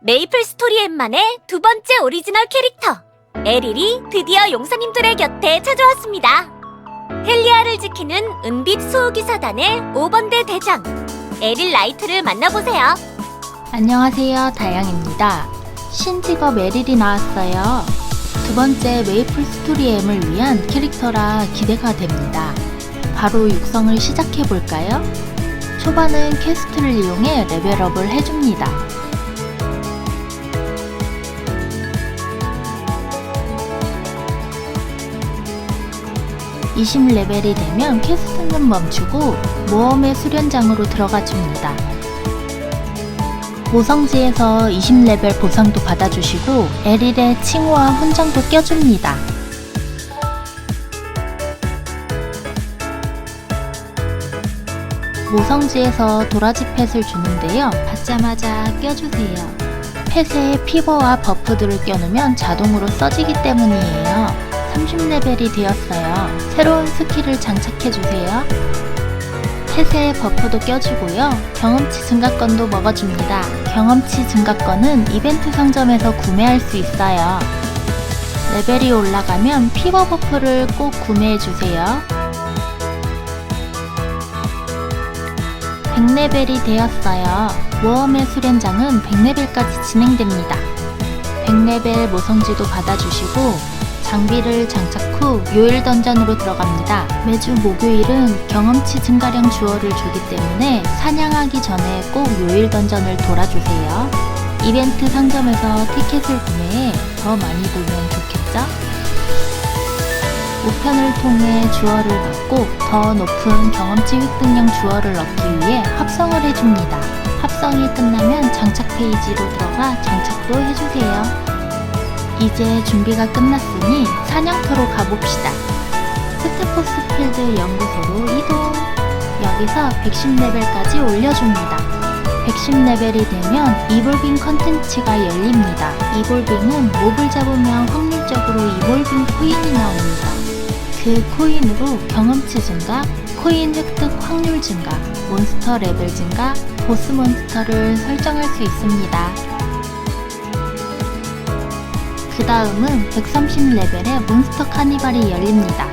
메이플 스토리 엠만의 두 번째 오리지널 캐릭터 에릴이 드디어 용사님들의 곁에 찾아왔습니다. 헬리아를 지키는 은빛 수호기사단의 5번대 대장 에릴 라이트를 만나보세요. 안녕하세요, 다양입니다. 신직업 에릴이 나왔어요. 두 번째 메이플 스토리 M을 위한 캐릭터라 기대가 됩니다. 바로 육성을 시작해 볼까요? 초반은 퀘스트를 이용해 레벨업을 해줍니다. (20레벨이) 되면 퀘스트는 멈추고 모험의 수련장으로 들어가 줍니다. 모성지에서 20레벨 보상도 받아주시고 에릴의 칭호와 훈장도 껴줍니다. 모성지에서 도라지 펫을 주는데요. 받자마자 껴주세요. 펫에 피버와 버프들을 껴놓으면 자동으로 써지기 때문이에요. 30레벨이 되었어요. 새로운 스킬을 장착해주세요. 펫에 버프도 껴주고요. 경험치 증가권도 먹어줍니다. 경험치 증가권은 이벤트 상점에서 구매할 수 있어요. 레벨이 올라가면 피버 버프를 꼭 구매해주세요. 100레벨이 되었어요. 모험의 수련장은 100레벨까지 진행됩니다. 100레벨 모성지도 받아주시고 장비를 장착 후 요일 던전으로 들어갑니다. 매주 목요일은 경험치 증가량 주어를 주기 때문에 사냥하기 전에 꼭 요일 던전을 돌아주세요. 이벤트 상점에서 티켓을 구매해 더 많이 보면 좋겠죠? 우편을 통해 주어를 받고 더 높은 경험치 획득량 주어를 얻기 위해 합성을 해줍니다. 합성이 끝나면 장착 페이지로 들어가 장착도 해주세요. 이제 준비가 끝났으니 사냥터로 가봅시다. 스테포스 필드 연구소로 이동. 여기서 110레벨까지 올려줍니다. 110레벨이 되면 이볼빙 컨텐츠가 열립니다. 이볼빙은 몹을 잡으면 확률적으로 이볼빙 코인이 나옵니다. 그 코인으로 경험치 증가, 코인 획득 확률 증가, 몬스터 레벨 증가, 보스 몬스터를 설정할 수 있습니다. 그 다음은 130레벨의 몬스터 카니발이 열립니다.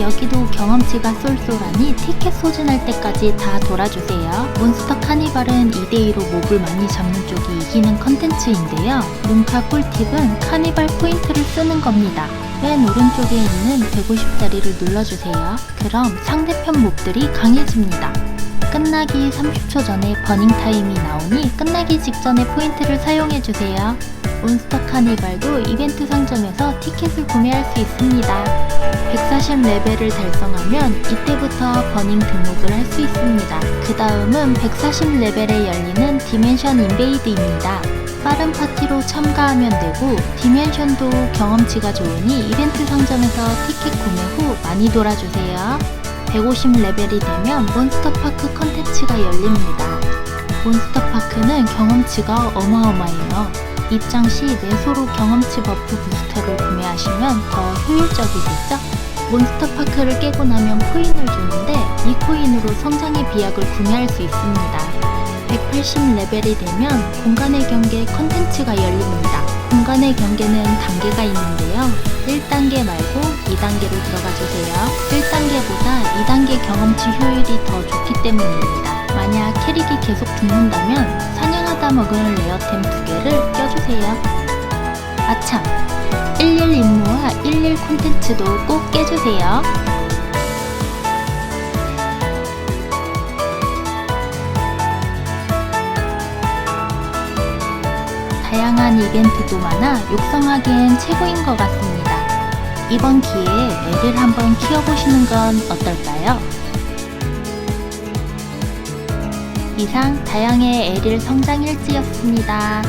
여기도 경험치가 쏠쏠하니 티켓 소진할 때까지 다 돌아주세요. 몬스터 카니발은 2대2로 몹을 많이 잡는 쪽이 이기는 컨텐츠인데요. 문카 꿀팁은 카니발 포인트를 쓰는 겁니다. 맨 오른쪽에 있는 150짜리를 눌러주세요. 그럼 상대편 몹들이 강해집니다. 끝나기 30초 전에 버닝 타임이 나오니 끝나기 직전에 포인트를 사용해주세요. 몬스터 카니발도 이벤트 상점에서 티켓을 구매할 수 있습니다. 140레벨을 달성하면 이때부터 버닝 등록을 할 수 있습니다. 그 다음은 140레벨에 열리는 디멘션 인베이드입니다. 빠른 파티로 참가하면 되고 디멘션도 경험치가 좋으니 이벤트 상점에서 티켓 구매 후 많이 돌아주세요. 150레벨이 되면 몬스터파크 컨텐츠가 열립니다. 몬스터파크는 경험치가 어마어마해요. 입장 시 내소로 경험치 버프 부스터를 구매하시면 더 효율적이겠죠? 몬스터파크를 깨고 나면 코인을 주는데 이 코인으로 성장의 비약을 구매할 수 있습니다. 180레벨이 되면 공간의 경계 컨텐츠가 열립니다. 공간의 경계는 단계가 있는데요. 1단계 말고 2단계로 들어가 주세요. 1단계보다 2단계 경험치 효율이 더 좋기 때문입니다. 만약 캐릭이 계속 죽는다면 먹은 레어템 두 개를 껴주세요. 아참! 11 임무와 11 콘텐츠도 꼭 깨주세요. 다양한 이벤트도 많아 육성하기엔 최고인 것 같습니다. 이번 기회에 애를 한번 키워보시는 건 어떨까요? 이상 다양의 애를 성장 일지였습니다.